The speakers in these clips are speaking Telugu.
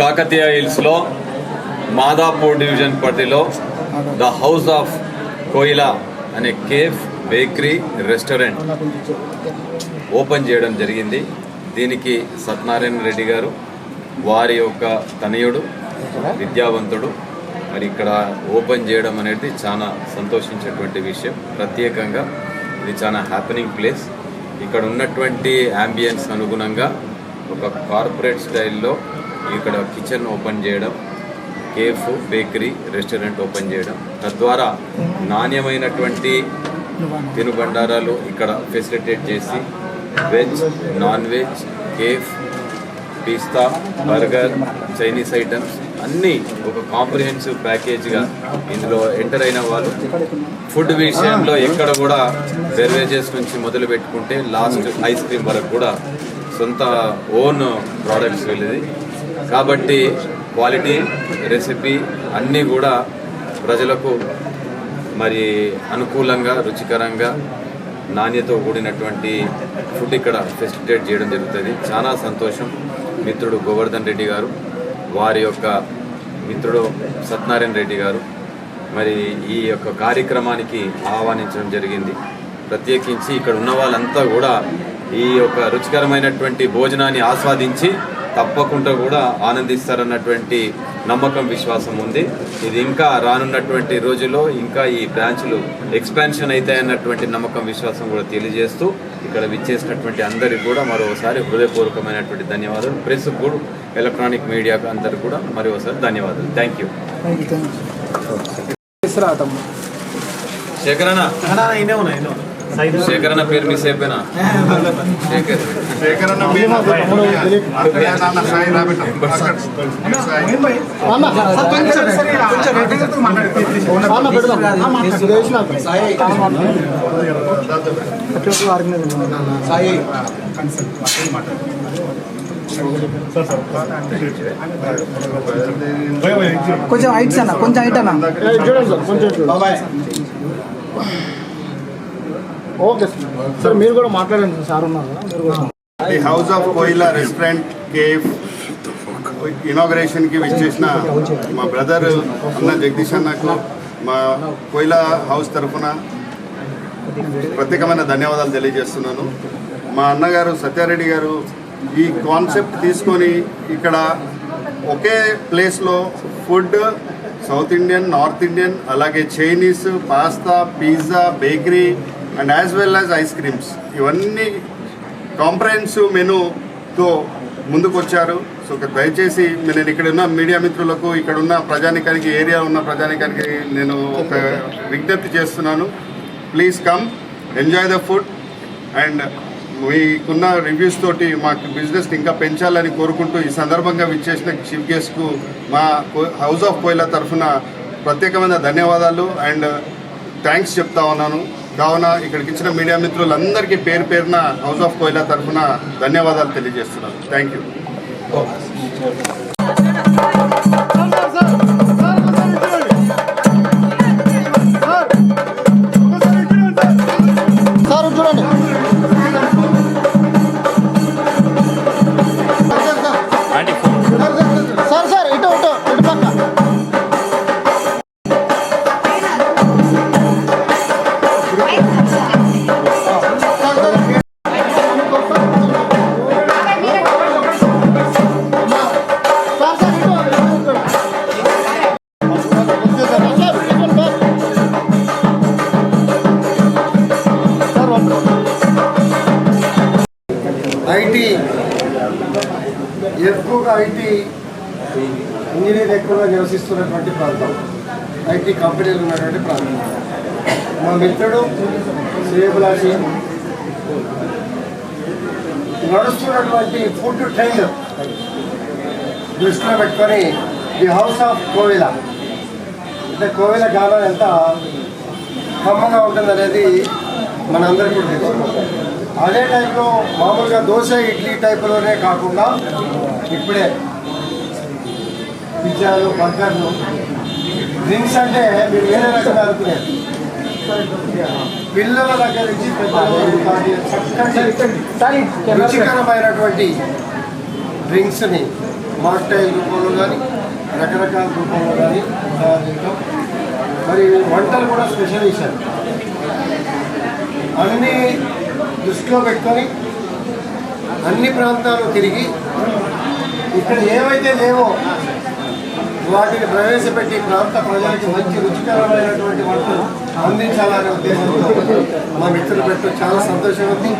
కాకతీయ హిల్స్లో మాదాపూర్ డివిజన్ పరిధిలో ద హౌస్ ఆఫ్ కోయిలా అనే కేఫ్ బేకరీ రెస్టారెంట్ ఓపెన్ చేయడం జరిగింది. దీనికి సత్యనారాయణ రెడ్డి గారు వారి యొక్క తనయుడు విద్యావంతుడు మరి ఇక్కడ ఓపెన్ చేయడం అనేది చాలా సంతోషించేటువంటి విషయం. ప్రత్యేకంగా ఇది చాలా హ్యాపెనింగ్ ప్లేస్ ఇక్కడ ఉన్నటువంటి అంబియన్స్ అనుగుణంగా ఒక కార్పొరేట్ స్టైల్లో ఇక్కడ కిచెన్ ఓపెన్ చేయడం కేఫ్ బేకరీ రెస్టారెంట్ ఓపెన్ చేయడం. తద్వారా నాణ్యమైనటువంటి తినుబండారాలు ఇక్కడ ఫెసిలిటేట్ చేసి veg non veg cafe pasta burger Chinese items అన్నీ ఒక కాంప్రిహెన్సివ్ ప్యాకేజ్గా ఇందులో ఎంటర్ అయిన వాళ్ళు. ఫుడ్ విషయంలో ఎక్కడ కూడా బెర్వేజెస్ నుంచి మొదలు పెట్టుకుంటే లాస్ట్ ఐస్ క్రీమ్ వరకు కూడా సొంత ఓన్ ప్రోడక్ట్స్ వెళ్ళేది. కాబట్టి క్వాలిటీ రెసిపీ అన్నీ కూడా ప్రజలకు మరి అనుకూలంగా రుచికరంగా నాణ్యతో కూడినటువంటి ఫుడ్ ఇక్కడ ఫెసిలిటేట్ చేయడం జరుగుతుంది. చాలా సంతోషం. మిత్రుడు గోవర్ధన్ రెడ్డి గారు వారి యొక్క మిత్రుడు సత్యనారాయణ రెడ్డి గారు మరి ఈ యొక్క కార్యక్రమానికి ఆహ్వానించడం జరిగింది. ప్రత్యేకించి ఇక్కడ ఉన్న వాళ్ళంతా కూడా ఈ యొక్క రుచికరమైనటువంటి భోజనాన్ని ఆస్వాదించి తప్పకుండా కూడా ఆనందిస్తారన్నటువంటి నమ్మకం విశ్వాసం ఉంది. ఇది ఇంకా రానున్నటువంటి రోజుల్లో ఇంకా ఈ బ్రాంచ్లు ఎక్స్పాన్షన్ అవుతాయన్నటువంటి నమ్మకం విశ్వాసం కూడా తెలియజేస్తూ ఇక్కడ విచ్చేసినటువంటి అందరికి కూడా మరోసారి హృదయపూర్వకమైనటువంటి ధన్యవాదాలు. ప్రెస్ కూడా ఎలక్ట్రానిక్ మీడియాకు అందరికి కూడా మరోసారి ధన్యవాదాలు. థ్యాంక్ యూ శేఖరణ శేఖరణ పేరు మిస్ అయిపోయినా శేఖర్ శేఖరన్న మీద అత్తయ్య నాన్న సాయి రాబెట్ట సాయి కొంచెం హైట్స్ అన్న కొంచెం హైట్ అన్న చూడండి సార్ కొంచెం చూడండి ఓకే సార్. సార్ మీరు కూడా మాట్లాడండి సార్. ఉన్నారు the house of Koyila restaurant cafe ఇనాగ్రేషన్కి విచ్చేసిన మా బ్రదర్ అన్న జగదీష్ అన్నకు మా కోయిలా హౌస్ తరఫున ప్రత్యేకమైన ధన్యవాదాలు తెలియజేస్తున్నాను. మా అన్నగారు సత్యారెడ్డి గారు ఈ కాన్సెప్ట్ తీసుకొని ఇక్కడ ఒకే ప్లేస్లో food south Indian north Indian అలాగే Chinese pasta pizza bakery and as well as ice creams ఇవన్నీ కాంప్రహెన్సివ్ మెనూతో ముందుకు వచ్చారు సో దయచేసి నేను ఇక్కడ ఉన్న మీడియా మిత్రులకు ఇక్కడ ఉన్న ప్రజానికానికి ఏరియా ఉన్న ప్రజానికానికి నేను ఒక విజ్ఞప్తి చేస్తున్నాను. Please come enjoy the food and మీకున్న రివ్యూస్ తోటి మాకు బిజినెస్ ఇంకా పెంచాలని కోరుకుంటూ ఈ సందర్భంగా విచ్చేసిన చీఫ్ గెస్ట్కు మా కో- హౌస్ ఆఫ్ కోయిలా తరఫున ప్రత్యేకమైన ధన్యవాదాలు. అండ్ థ్యాంక్స్ చెప్తా ఉన్నాను. కావున ఇక్కడికి ఇచ్చిన మీడియా మిత్రులందరికీ పేరు పేరున హౌస్ ఆఫ్ కోయిలా తరఫున ధన్యవాదాలు తెలియజేస్తున్నాను. Thank you IT. ఎక్కువగా ఐటీ ఇంజనీర్ ఎక్కువగా నివసిస్తున్నటువంటి ప్రాంతం. ఐటీ కంపెనీలు ఉన్నటువంటి ప్రాంతం. మా మిత్రుడు శ్రేయభిలాషి నడుస్తున్నటువంటి ఫుడ్ ట్రైన్ దృష్టిలో పెట్టుకొని ది హౌస్ ఆఫ్ కోవిల. అంటే కోవిల గానం ఎంత కమ్మగా ఉంటుందనేది మనందరికీ కూడా తెలుసు. అదే టైంలో మామూలుగా దోశ ఇడ్లీ టైపులోనే కాకుండా ఇప్పుడే పిజ్జాలు బర్గర్లు డ్రింక్స్ అంటే మీరు వేరే రకంగా అనుకునేది పిల్లల దగ్గర నుంచి పెద్దల రుచికరమైనటువంటి డ్రింక్స్ని మాక్టైల్ రూపంలో కానీ రకరకాల రూపంలో కానీ తయారు మరి వంటలు కూడా స్పెషల్ ఇచ్చారు అన్నీ దృష్టిలో పెట్టుకొని అన్ని ప్రాంతాలు తిరిగి ఇక్కడ ఏవైతే లేవో వాటిని ప్రవేశపెట్టి ప్రాంత ప్రజలకు మంచి రుచికరమైనటువంటి వంటలు అందించాలనే ఉద్దేశంతో మా మిత్రులు పెట్టు చాలా సంతోషం ఉంది.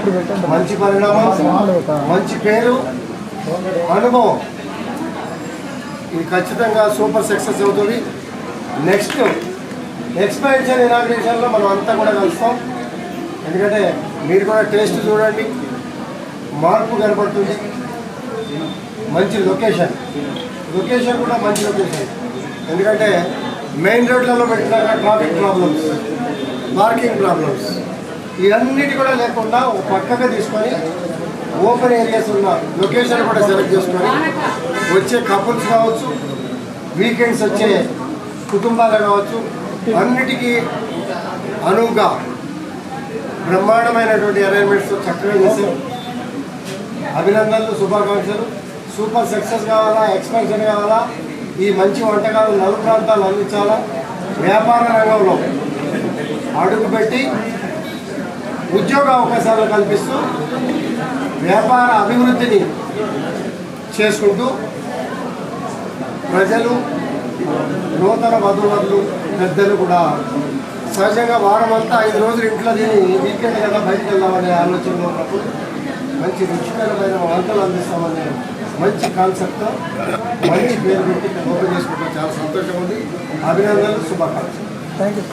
మంచి పరిణామం మంచి పేరు అనుభవం. ఇది ఖచ్చితంగా సూపర్ సక్సెస్ అవుతుంది. నెక్స్ట్ ఎక్స్పాన్షన్ ఇనాగ్రేషన్లో మనం అంతా కూడా కలుస్తాం. ఎందుకంటే మీరు కూడా టేస్ట్ చూడండి. మార్పు కనపడుతుంది మంచి లొకేషన్. లొకేషన్ కూడా మంచి లొకేషన్. ఎందుకంటే మెయిన్ రోడ్లలో పెట్టినాక ట్రాఫిక్ ప్రాబ్లమ్స్ పార్కింగ్ ప్రాబ్లమ్స్ ఇవన్నిటి కూడా లేకుండా పక్కగా తీసుకొని ఓపెన్ ఏరియాస్ ఉన్న లొకేషన్ కూడా సెలెక్ట్ చేసుకొని వచ్చే కపుల్స్ కావచ్చు వీకెండ్స్ వచ్చే కుటుంబాలు కావచ్చు అన్నిటికీ అనువుగా బ్రహ్మాండమైనటువంటి అరేంజ్మెంట్స్ చక్కగా చేశారు. అభినందనలు శుభాకాంక్షలు. సూపర్ సక్సెస్ కావాలా? ఎక్స్పాన్షన్ కావాలా? ఈ మంచి వంటకాలు నలు ప్రాంతాలు అందించాలా? వ్యాపార రంగంలో అడుగుపెట్టి ఉద్యోగ అవకాశాలు కల్పిస్తూ వ్యాపార అభివృద్ధిని చేసుకుంటూ ప్రజలు నూతన వధువులు పెద్దలు కూడా సహజంగా వారం అంతా ఐదు రోజులు ఇంట్లో తిని వీకెండ్ కదా బయటకు వెళ్దామనే ఆలోచనలో ఉన్నప్పుడు మంచి రుచికరమైన వంటలు అందిస్తామనే మంచి కాన్సెప్ట్తో మంచి పేరు పెట్టి ఓపెన్ చేసుకుంటాం చాలా సంతోషం ఉంది. అభినందనలు శుభాకాంక్షలు. Thank you